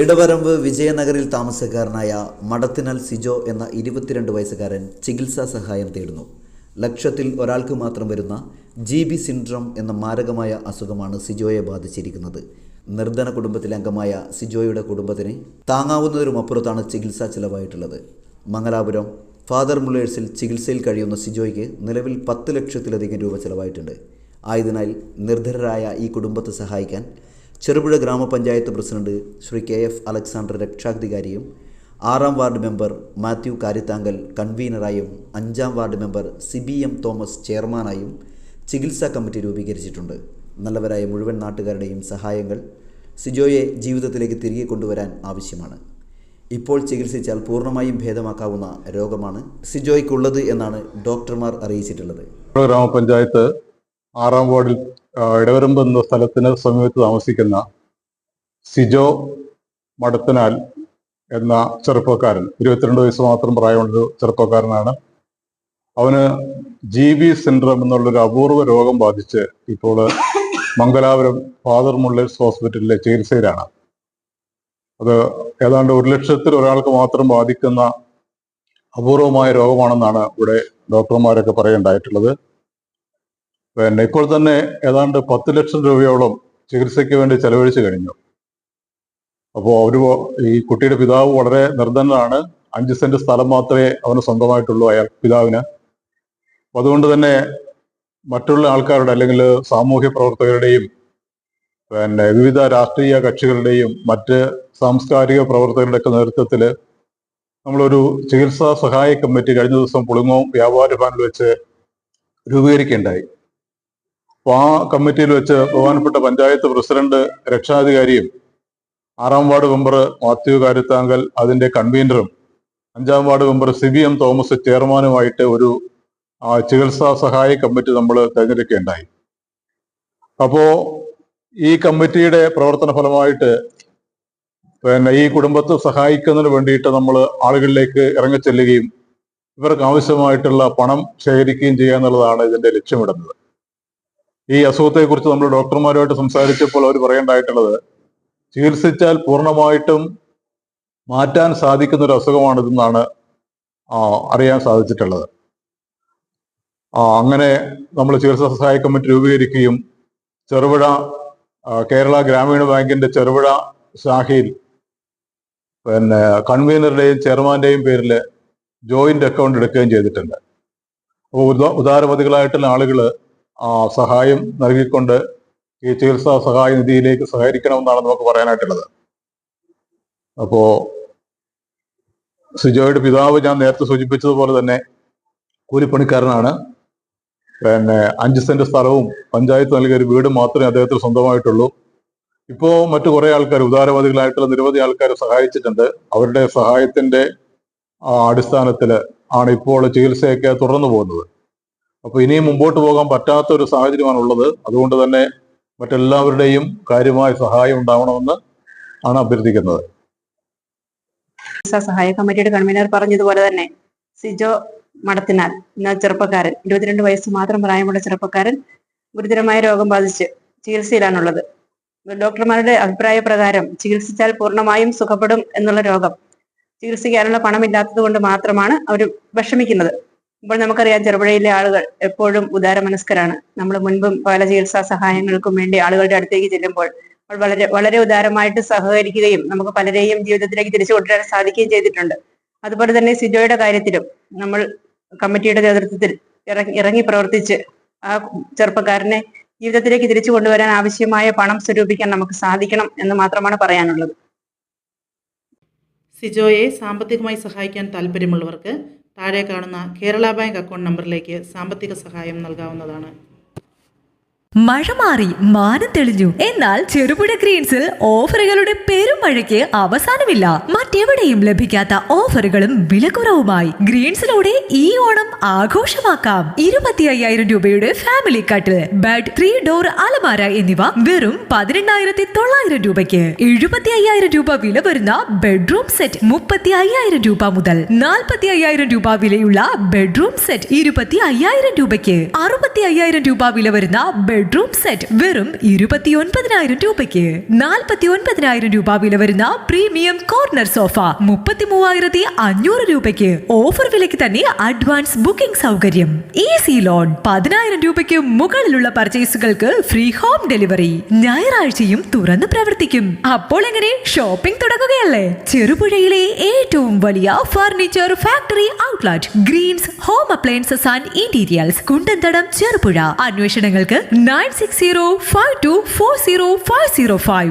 ഇടവരമ്പ് വിജയനഗറിൽ താമസക്കാരനായ മടത്തിനൽ സിജോ എന്ന ഇരുപത്തിരണ്ട് വയസ്സുകാരൻ ചികിത്സാ സഹായം തേടുന്നു. ലക്ഷത്തിൽ ഒരാൾക്ക് മാത്രം വരുന്ന ജി ബി സിൻഡ്രം എന്ന മാരകമായ അസുഖമാണ് സിജോയെ ബാധിച്ചിരിക്കുന്നത്. നിർധന കുടുംബത്തിലെ അംഗമായ സിജോയുടെ കുടുംബത്തിന് താങ്ങാവുന്നതിനും അപ്പുറത്താണ് ചികിത്സാ ചിലവായിട്ടുള്ളത്. മംഗലാപുരം ഫാദർ മുള്ളേഴ്സിൽ ചികിത്സയിൽ കഴിയുന്ന സിജോയ്ക്ക് നിലവിൽ പത്ത് ലക്ഷത്തിലധികം രൂപ ചിലവായിട്ടുണ്ട്. ആയതിനാൽ നിർധരരായ ഈ കുടുംബത്തെ സഹായിക്കാൻ ചെറുപുഴ ഗ്രാമപഞ്ചായത്ത് president Shri K F Alexander രക്ഷാധികാരിയും ആറാം വാർഡ് മെമ്പർ മാത്യു കാരിത്താങ്കൽ കൺവീനറായും അഞ്ചാം ward member Siby M Thomas ചെയർമാനായും ചികിത്സാ കമ്മിറ്റി രൂപീകരിച്ചിട്ടുണ്ട്. നല്ലവരായ മുഴുവൻ നാട്ടുകാരുടെയും സഹായങ്ങൾ സിജോയെ ജീവിതത്തിലേക്ക് തിരികെ കൊണ്ടുവരാൻ ആവശ്യമാണ്. ഇപ്പോൾ ചികിത്സിച്ചാൽ പൂർണമായും ഭേദമാക്കാവുന്ന രോഗമാണ് സിജോയ്ക്കുള്ളത് എന്നാണ് ഡോക്ടർമാർ അറിയിച്ചിട്ടുള്ളത്. ഗ്രാമപഞ്ചായത്ത് ആറാം വാർഡിൽ ഇടവരമ്പ് എന്ന സ്ഥലത്തിന് സമീപത്ത് താമസിക്കുന്ന സിജോ മടത്തനാൽ എന്ന ചെറുപ്പക്കാരൻ ഇരുപത്തിരണ്ട് വയസ്സ് മാത്രം പ്രായമുള്ളൊരു ചെറുപ്പക്കാരനാണ്. അവന് ജി ബി സിൻഡ്രം എന്നുള്ളൊരു അപൂർവ രോഗം ബാധിച്ച് ഇപ്പോൾ മംഗലാപുരം ഫാദർ മുള്ളേഴ്സ് ഹോസ്പിറ്റലിലെ ചികിത്സയിലാണ്. അത് ഏതാണ്ട് ഒരു ലക്ഷത്തിൽ ഒരാൾക്ക് മാത്രം ബാധിക്കുന്ന അപൂർവമായ രോഗമാണെന്നാണ് ഇവിടെ ഡോക്ടർമാരൊക്കെ പറയുണ്ടായിട്ടുള്ളത്. പിന്നെ ഇപ്പോൾ തന്നെ ഏതാണ്ട് പത്ത് ലക്ഷം രൂപയോളം ചികിത്സയ്ക്ക് വേണ്ടി ചെലവഴിച്ചു കഴിഞ്ഞു. അപ്പോൾ അവർ ഈ കുട്ടിയുടെ പിതാവ് വളരെ നിർധനനാണ്. അഞ്ച് സെന്റ് സ്ഥലം മാത്രമേ അവന് സ്വന്തമായിട്ടുള്ളൂ അയാൾ പിതാവിന്. അതുകൊണ്ട് തന്നെ മറ്റുള്ള ആൾക്കാരുടെ അല്ലെങ്കിൽ സാമൂഹ്യ പ്രവർത്തകരുടെയും പിന്നെ വിവിധ രാഷ്ട്രീയ കക്ഷികളുടെയും മറ്റ് സാംസ്കാരിക പ്രവർത്തകരുടെ ഒക്കെ നേതൃത്വത്തിൽ നമ്മളൊരു ചികിത്സാ സഹായ കമ്മിറ്റി കഴിഞ്ഞ ദിവസം പുളിങ്ങോ വ്യാപാര ഭവനിൽ വെച്ച് രൂപീകരിക്കുകയുണ്ടായി. അപ്പൊ ആ കമ്മിറ്റിയിൽ വെച്ച് ബഹുമാനപ്പെട്ട പഞ്ചായത്ത് പ്രസിഡന്റ് രക്ഷാധികാരിയും ആറാം വാർഡ് മെമ്പർ മാത്യു കാരുത്താങ്കൽ അതിന്റെ കൺവീനറും അഞ്ചാം ward member C B M Thomas ചെയർമാനുമായിട്ട് ഒരു ചികിത്സാ സഹായ കമ്മിറ്റി നമ്മൾ തിരഞ്ഞെടുക്കുകയുണ്ടായി. അപ്പോ ഈ കമ്മിറ്റിയുടെ പ്രവർത്തന ഫലമായിട്ട് പിന്നെ ഈ കുടുംബത്തെ സഹായിക്കുന്നതിന് വേണ്ടിയിട്ട് നമ്മൾ ആളുകളിലേക്ക് ഇറങ്ങിച്ചെല്ലുകയും ഇവർക്ക് ആവശ്യമായിട്ടുള്ള പണം ശേഖരിക്കുകയും ചെയ്യുക എന്നുള്ളതാണ് ഇതിന്റെ ലക്ഷ്യമിടുന്നത്. ഈ അസുഖത്തെക്കുറിച്ച് നമ്മൾ ഡോക്ടർമാരുമായിട്ട് സംസാരിച്ചപ്പോൾ അവർ പറയേണ്ടതായിട്ടുള്ളത് ചികിത്സിച്ചാൽ പൂർണമായിട്ടും മാറ്റാൻ സാധിക്കുന്ന ഒരു അസുഖമാണിതെന്നാണ് അറിയാൻ സാധിച്ചിട്ടുള്ളത്. അങ്ങനെ നമ്മൾ ചികിത്സാ സഹായ കമ്മിറ്റി രൂപീകരിക്കുകയും ചെറുപുഴ കേരള ഗ്രാമീണ ബാങ്കിന്റെ ചെറുപുഴ ശാഖയിൽ പിന്നെ കൺവീനറുടെയും ചെയർമാന്റെയും പേരിൽ ജോയിന്റ് അക്കൗണ്ട് എടുക്കുകയും ചെയ്തിട്ടുണ്ട്. അപ്പോൾ ഉദാ ഉദാരമതികളായിട്ടുള്ള ആളുകൾ സഹായം നൽകിക്കൊണ്ട് ഈ ചികിത്സാ സഹായ നിധിയിലേക്ക് സഹകരിക്കണമെന്നാണ് നമുക്ക് പറയാനായിട്ടുള്ളത്. അപ്പോ സിജോയുടെ പിതാവ് ഞാൻ നേരത്തെ സൂചിപ്പിച്ചതുപോലെ തന്നെ കൂലിപ്പണിക്കാരനാണ്. പിന്നെ അഞ്ച് സെന്റ് സ്ഥലവും പഞ്ചായത്ത് നൽകിയ ഒരു വീടും മാത്രമേ അദ്ദേഹത്തിന് സ്വന്തമായിട്ടുള്ളൂ. ഇപ്പോ മറ്റു കുറെ ആൾക്കാർ ഉദാരവാദികളായിട്ടുള്ള നിരവധി ആൾക്കാർ സഹായിച്ചിട്ടുണ്ട്. അവരുടെ സഹായത്തിന്റെ അടിസ്ഥാനത്തിൽ ആണ് ഇപ്പോൾ ചികിത്സയൊക്കെ തുടർന്നു പോകുന്നത്. അപ്പൊ ഇനിയും മുമ്പോട്ട് പോകാൻ പറ്റാത്ത ഒരു സാഹചര്യമാണ് ഉള്ളത് അതുകൊണ്ട് തന്നെ മറ്റെല്ലാവരുടെയും കാര്യമായ സഹായം ഉണ്ടാവണമെന്ന് ആണ് അഭ്യർത്ഥിക്കുന്നത്. സഹായ കമ്മിറ്റിയുടെ കൺവീനർ പറഞ്ഞതുപോലെ തന്നെ സിജോ മടത്തിനാൽ എന്ന ചെറുപ്പക്കാരൻ ഇരുപത്തിരണ്ട് വയസ്സ് മാത്രം പ്രായമുള്ള ചെറുപ്പക്കാരൻ ഗുരുതരമായ രോഗം ബാധിച്ച് ചികിത്സയിലാണുള്ളത്. ഡോക്ടർമാരുടെ അഭിപ്രായ പ്രകാരം ചികിത്സിച്ചാൽ പൂർണമായും സുഖപ്പെടും എന്നുള്ള രോഗം ചികിത്സിക്കാനുള്ള പണമില്ലാത്തത് കൊണ്ട് മാത്രമാണ് അവർ വിഷമിക്കുന്നത്. ഇപ്പോൾ നമുക്കറിയാം ചെറുപുഴയിലെ ആളുകൾ എപ്പോഴും ഉദാരമനസ്കരാണ്. നമ്മൾ മുൻപും പല ചികിത്സാ സഹായങ്ങൾക്കും വേണ്ടി ആളുകളുടെ അടുത്തേക്ക് ചെല്ലുമ്പോൾ അവർ വളരെ വളരെ ഉദാരമായിട്ട് സഹകരിക്കുകയും നമുക്ക് പലരെയും ജീവിതത്തിലേക്ക് തിരിച്ചു കൊണ്ടുവരാൻ സാധിക്കുകയും ചെയ്തിട്ടുണ്ട്. അതുപോലെ തന്നെ സിജോയുടെ കാര്യത്തിലും നമ്മൾ കമ്മിറ്റിയുടെ നേതൃത്വത്തിൽ ഇറങ്ങി ഇറങ്ങി പ്രവർത്തിച്ച് ആ ചെറുപ്പക്കാരനെ ജീവിതത്തിലേക്ക് തിരിച്ചു കൊണ്ടുവരാൻ ആവശ്യമായ പണം സ്വരൂപിക്കാൻ നമുക്ക് സാധിക്കണം എന്ന് മാത്രമാണ് പറയാനുള്ളത്. സിജോയെ സാമ്പത്തികമായി സഹായിക്കാൻ താൽപ്പര്യമുള്ളവർക്ക് താഴെ കാണുന്ന കേരള ബാങ്ക് അക്കൗണ്ട് നമ്പറിലേക്ക് സാമ്പത്തിക സഹായം നൽകാവുന്നതാണ്. മഴ മാറി മാനം തെളിഞ്ഞു. എന്നാൽ ചെറുപുഴ ഗ്രീൻസിൽ ഓഫറുകളുടെ പെരുമഴയ്ക്ക് അവസാനമില്ല. മറ്റെവിടെയും ലഭിക്കാത്ത ഓഫറുകളും വിലക്കുറവുമായി ഗ്രീൻസിലൂടെ ഈ ഓണം ആഘോഷമാക്കാം. ഇരുപത്തി അയ്യായിരം രൂപയുടെ ഫാമിലി കട്ടിൽ ബെഡ് ത്രീ ഡോർ അലമാര എന്നിവ വെറും പതിനെണ്ണായിരത്തി തൊള്ളായിരം രൂപയ്ക്ക്. എഴുപത്തി അയ്യായിരം രൂപ വില വരുന്ന ബെഡ്റൂം സെറ്റ് മുപ്പത്തി അയ്യായിരം രൂപ മുതൽ നാൽപ്പത്തി അയ്യായിരം രൂപ വിലയുള്ള ബെഡ്റൂം സെറ്റ് ഇരുപത്തി അയ്യായിരം രൂപയ്ക്ക്. അറുപത്തി അയ്യായിരം രൂപ വില വരുന്ന ബെഡ് ബെഡ്റൂം സെറ്റ് വെറും ഇരുപത്തിയൊൻപതിനായിരം രൂപയ്ക്ക് നാൽപ്പത്തി ഒൻപതിനായിരം രൂപ വില വരുന്ന പ്രീമിയം കോർണർ സോഫ മുപ്പത്തി മൂവായിരത്തി അഞ്ഞൂറ് രൂപയ്ക്ക് ഓഫർ വിലയ്ക്ക് തന്നെ അഡ്വാൻസ് ബുക്കിംഗ് സൗകര്യം. ഈസി ലോൺ പതിനായിരം രൂപയ്ക്ക് മുകളിലുള്ള പർച്ചേസുകൾക്ക് ഫ്രീ ഹോം ഡെലിവറി. ഞായറാഴ്ചയും തുറന്ന് പ്രവർത്തിക്കും. അപ്പോൾ എങ്ങനെ? ഷോപ്പിംഗ് തുടങ്ങുകയല്ലേ? ചെറുപുഴയിലെ ഏറ്റവും വലിയ furniture factory outlet Greens home appliances and interiors Kundanthadam Cherupuzha. അന്വേഷണങ്ങൾക്ക് nine six zero five two four zero five zero five